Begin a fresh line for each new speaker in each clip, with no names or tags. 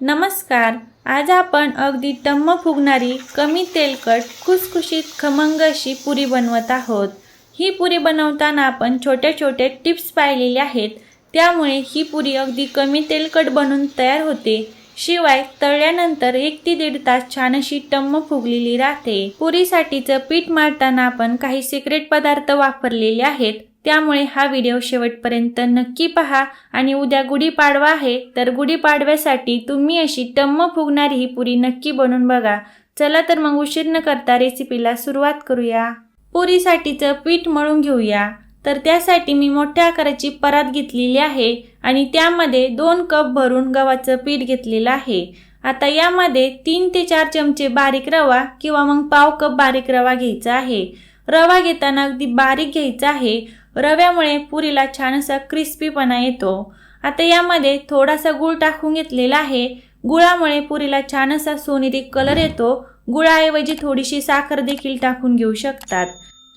नमस्कार. आज आपण अगदी टम्म फुगणारी कमी तेलकट खुसखुशीत खमंग अशी पुरी बनवत आहोत. ही पुरी बनवताना आपण छोट्या छोट्या टिप्स पाहिलेल्या आहेत. त्यामुळे ही पुरी अगदी कमी तेलकट बनून तयार होते. शिवाय तळल्यानंतर एक ते दीड तास छान अशी टम्म फुगलेली राहते. पुरीसाठीचं पीठ मारताना आपण काही सिक्रेट पदार्थ वापरलेले आहेत. त्यामुळे हा व्हिडिओ शेवटपर्यंत नक्की पहा आणि उद्या गुढीपाडवा आहे तर गुढीपाडव्यासाठी तुम्ही अशी टम्म फुगणारी ही पुरी नक्की बनवून बघा. चला तर मग उशीर न करता रेसिपीला सुरुवात करूया. पुरीसाठीचं पीठ मळून घेऊया. तर त्यासाठी मी मोठ्या आकाराची परात घेतलेली आहे आणि त्यामध्ये दोन कप भरून गव्हाचं पीठ घेतलेलं आहे. आता यामध्ये तीन ते चार चमचे बारीक रवा किंवा मग पाव कप बारीक रवा घ्यायचा आहे. रवा घेताना अगदी बारीक घ्यायचा आहे. रव्यामुळे पुरीला छान असा क्रिस्पीपणा येतो. आता यामध्ये थोडासा गूळ टाकून घेतलेला आहे. गुळामुळे पुरीला छान असा सोनेरी कलर येतो. गुळाऐवजी थोडीशी साखर देखील टाकून घेऊ शकतात.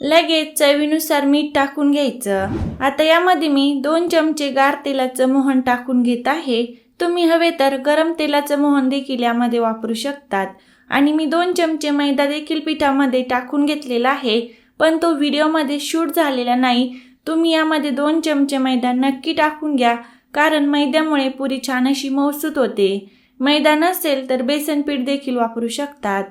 लगेच चवीनुसार मीठ टाकून घ्यायचं. आता यामध्ये मी दोन चमचे गार तेलाचं मोहन टाकून घेत आहे. तुम्ही हवे तर गरम तेलाचं मोहन देखील यामध्ये वापरू शकतात. आणि मी दोन चमचे मैदा देखील पिठामध्ये टाकून घेतलेला आहे. पण तो व्हिडिओमध्ये शूट झालेला नाही. तुम्ही यामध्ये दोन चमचे मैदा नक्की टाकून घ्या कारण मैद्यामुळे पुरी छान अशी मौसूत होते. मैदा नसेल तर बेसन पीठ देखील वापरू शकतात.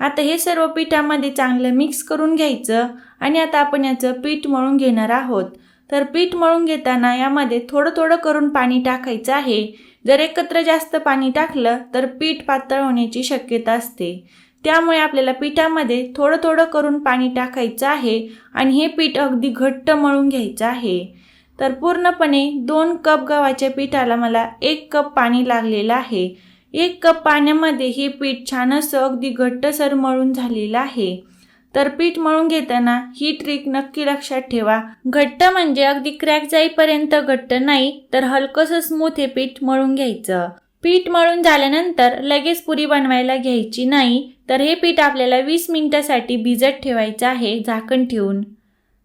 आता हे सर्व पिठामध्ये चांगलं मिक्स करून घ्यायचं आणि आता आपण याचं पीठ मळून घेणार आहोत. तर पीठ मळून घेताना यामध्ये थोडं थोडं करून पाणी टाकायचं आहे. जर एकत्र जास्त पाणी टाकलं तर पीठ पातळ होण्याची शक्यता असते. त्यामुळे आपल्याला पिठामध्ये थोडं थोडं करून पाणी टाकायचं आहे आणि हे पीठ अगदी घट्ट मळून घ्यायचं आहे. तर पूर्णपणे दोन कप गव्हाच्या पिठाला मला एक कप पाणी लागलेलं आहे. एक कप पाण्यामध्ये हे पीठ छान असं अगदी घट्टसर मळून झालेलं आहे. तर पीठ मळून घेताना ही ट्रिक नक्की लक्षात ठेवा. घट्ट म्हणजे अगदी क्रॅक जाईपर्यंत घट्ट नाही तर हलकंसं स्मूथ हे पीठ मळून घ्यायचं. पीठ मळून झाल्यानंतर लगेच पुरी बनवायला घ्यायची नाही तर हे पीठ आपल्याला वीस मिनिटासाठी भिजत ठेवायचं आहे झाकण ठेवून.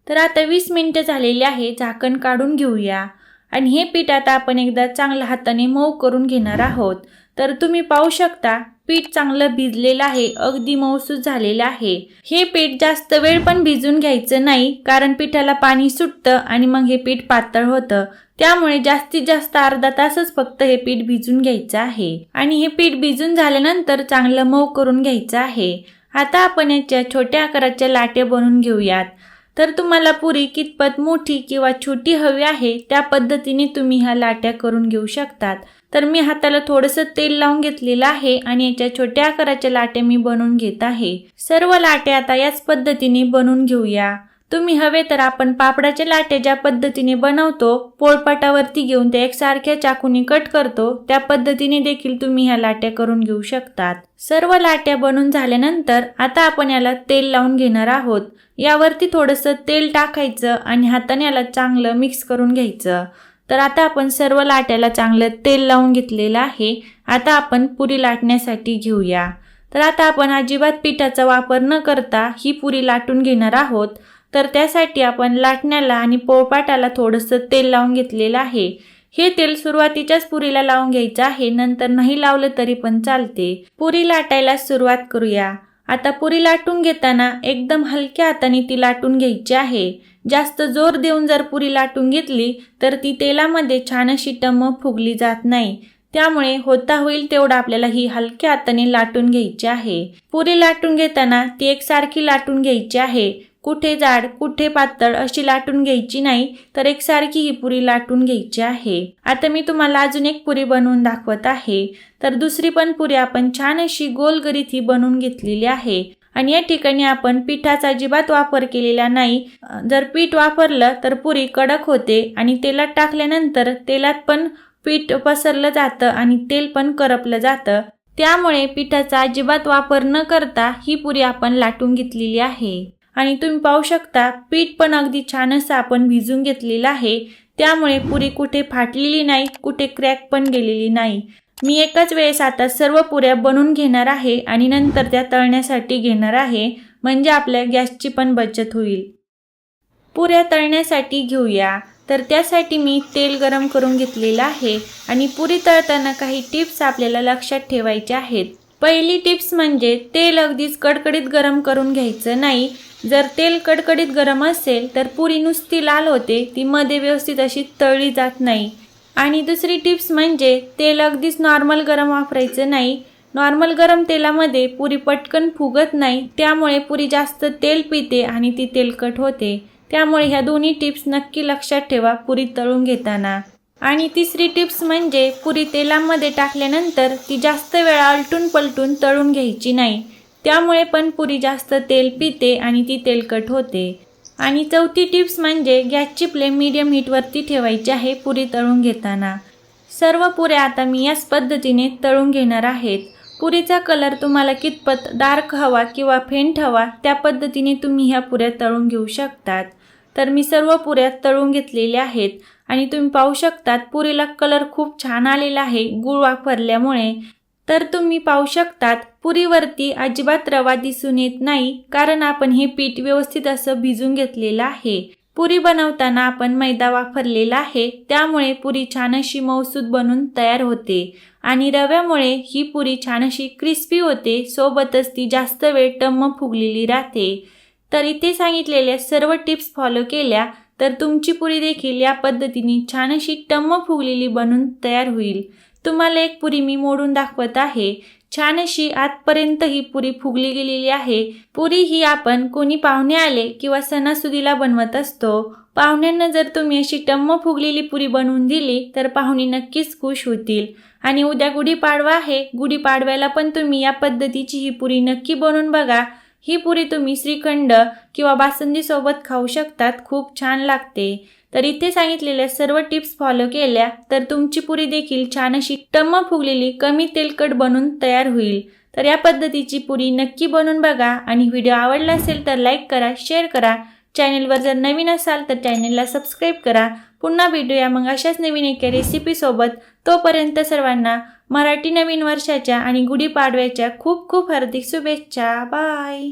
तर आता वीस मिनटं झालेली आहे झाकण काढून घेऊया. आणि हे पीठ आता आपण एकदा चांगल्या हाताने मऊ करून घेणार आहोत. तर तुम्ही पाहू शकता पीठ चांगलं भिजलेलं आहे अगदी मऊसूस झालेलं आहे. हे पीठ जास्त वेळ पण भिजून घ्यायचं नाही कारण पिठाला पाणी सुटतं आणि मग हे पीठ पातळ होतं. त्यामुळे जास्तीत जास्त अर्धा तासच फक्त हे पीठ भिजून घ्यायचं आहे. आणि हे पीठ भिजून झाल्यानंतर चांगलं मऊ करून घ्यायचं आहे. आता आपण याच्या छोट्या आकाराच्या लाट्या बनवून घेऊयात. तर तुम्हाला पुरी कितपत मोठी किंवा छोटी हवी आहे त्या पद्धतीने तुम्ही ह्या लाट्या करून घेऊ शकतात. तर मी हाताला थोडंसं तेल लावून घेतलेलं आहे आणि याच्या छोट्या आकाराच्या लाट्या मी बनवून घेत आहे. सर्व लाट्या आता याच पद्धतीने बनवून घेऊया. तुम्ही हवे तर आपण पापडाच्या लाट्या ज्या पद्धतीने बनवतो पोळपाटावरती घेऊन त्या एकसारख्या चाकूने कट करतो त्या पद्धतीने देखील तुम्ही ह्या लाट्या करून घेऊ शकतात. सर्व लाट्या बनून झाल्यानंतर आता आपण याला तेल लावून घेणार आहोत. यावरती थोडंसं तेल टाकायचं आणि हाताने याला चांगलं मिक्स करून घ्यायचं. तर आता आपण सर्व लाट्याला चांगलं तेल लावून घेतलेलं आहे. आता आपण पुरी लाटण्यासाठी घेऊया. तर आता आपण अजिबात पिठाचा वापर न करता ही पुरी लाटून घेणार आहोत. तर त्यासाठी आपण लाटण्याला आणि पोळपाटाला थोडंसं तेल लावून घेतलेलं आहे. हे तेल सुरुवातीच्याच पुरीला लावून घ्यायचं आहे. नंतर नाही लावलं तरी पण चालते. पुरी लाटायला सुरुवात करूया. आता पुरी लाटून घेताना एकदम हलक्या हाताने ती लाटून घ्यायची आहे. जास्त जोर देऊन जर पुरी लाटून घेतली तर ती तेलामध्ये छान अशी टम्म फुगली जात नाही. त्यामुळे होता होईल तेवढं आपल्याला ही हलक्या हाताने लाटून घ्यायची आहे. पुरी लाटून घेताना ती एकसारखी लाटून घ्यायची आहे. कुठे जाड कुठे पातळ अशी लाटून घ्यायची नाही तर एकसारखी ही पुरी लाटून घ्यायची आहे. आता मी तुम्हाला अजून एक पुरी बनवून दाखवत आहे. तर दुसरी पण पुरी आपण छान अशी गोलगरीत ही बनवून घेतलेली आहे. आणि या ठिकाणी आपण पिठाचा अजिबात वापर केलेला नाही. जर पीठ वापरलं तर पुरी कडक होते आणि तेलात टाकल्यानंतर तेलात पण पीठ पसरलं जातं आणि तेल पण करपलं जातं. त्यामुळे पिठाचा अजिबात वापर न करता ही पुरी आपण लाटून घेतलेली आहे. आणि तुम्ही पाहू शकता पीठ पण अगदी छान असं आपण भिजून घेतलेलं आहे. त्यामुळे पुरी कुठे फाटलेली नाही कुठे क्रॅक पण गेलेली नाही. मी एकाच वेळेस आता सर्व पुऱ्या बनवून घेणार आहे आणि नंतर त्या तळण्यासाठी घेणार आहे म्हणजे आपल्या गॅसची पण बचत होईल. पुऱ्या तळण्यासाठी घेऊया. तर त्यासाठी मी तेल गरम करून घेतलेलं आहे आणि पुरी तळताना काही टिप्स आपल्याला लक्षात ठेवायच्या आहेत. पहिली टिप्स म्हणजे तेल अगदीच कडकडीत गरम करून घ्यायचं नाही. जर तेल कडकडीत गरम असेल तर पुरी नुसती लाल होते ती मध्ये व्यवस्थित अशी तळली जात नाही. आणि दुसरी टिप्स म्हणजे तेल अगदीच नॉर्मल गरम वापरायचं नाही. नॉर्मल गरम तेलामध्ये पुरी पटकन फुगत नाही त्यामुळे पुरी जास्त तेल पिते आणि ती तेलकट होते. त्यामुळे ह्या दोन्ही टिप्स नक्की लक्षात ठेवा पुरी तळून घेताना. आणि तिसरी टिप्स म्हणजे पुरी तेलामध्ये टाकल्यानंतर ती जास्त वेळा आलटून पलटून तळून घ्यायची नाही. त्यामुळे पण पुरी जास्त तेल पिते आणि ती तेलकट होते. आणि चौथी टिप्स म्हणजे गॅसची फ्लेम मीडियम हीटवरती ठेवायची आहे पुरी तळून घेताना. सर्व पुऱ्या आता मी याच पद्धतीने तळून घेणार आहेत. पुरीचा कलर तुम्हाला कितपत डार्क हवा किंवा फेंट हवा त्या पद्धतीने तुम्ही ह्या पुऱ्या तळून घेऊ शकतात. तर मी सर्व पुऱ्या तळून घेतलेल्या आहेत आणि तुम्ही पाहू शकतात पुरीला कलर खूप छान आलेला आहे गुळ वापरल्यामुळे. तर तुम्ही पाहू शकतात पुरीवरती अजिबात रवा दिसून येत नाही कारण आपण हे पीठ व्यवस्थित असं भिजून घेतलेलं आहे. पुरी बनवताना आपण मैदा वापरलेला आहे त्यामुळे पुरी छान अशी मऊसूद बनून तयार होते. आणि रव्यामुळे ही पुरी छान अशी क्रिस्पी होते सोबतच ती जास्त वेळ टम्म फुगलेली राहते. तर इथे सांगितलेल्या सर्व टिप्स फॉलो केल्या तर तुमची पुरी देखील या पद्धतीने छान अशी टम्म फुगलेली बनून तयार होईल. तुम्हाला एक पुरी मी मोडून दाखवत आहे. छान अशी आतपर्यंत ही पुरी फुगली गेलेली आहे. पुरी ही आपण कोणी पाहुणे आले किंवा सणासुदीला बनवत असतो. पाहुण्यांना जर तुम्ही अशी टम्म फुगलेली पुरी बनवून दिली तर पाहुणे नक्कीच खुश होतील. आणि उद्या गुढीपाडवा आहे. गुढीपाडव्याला पण तुम्ही या पद्धतीची ही पुरी नक्की बनवून बघा. ही पुरी तुम्ही श्रीखंड किंवा बासुंदीसोबत खाऊ शकतात खूप छान लागते. तर इथे सांगितलेल्या सर्व टिप्स फॉलो केल्या तर तुमची पुरी देखील छान अशी टम्म फुगलेली कमी तेलकट बनून तयार होईल. तर या पद्धतीची पुरी नक्की बनवून बघा आणि व्हिडिओ आवडला असेल तर लाईक करा शेअर करा. चॅनेलवर जर नवीन असाल तर चॅनेलला सबस्क्राईब करा. पुन्हा भेटूया मग अशाच नवीन एका रेसिपीसोबत तोपर्यंत सर्वांना मराठी नवीन वर्षाच्या आणि गुढीपाडव्याच्या खूप खूप हार्दिक शुभेच्छा. बाय.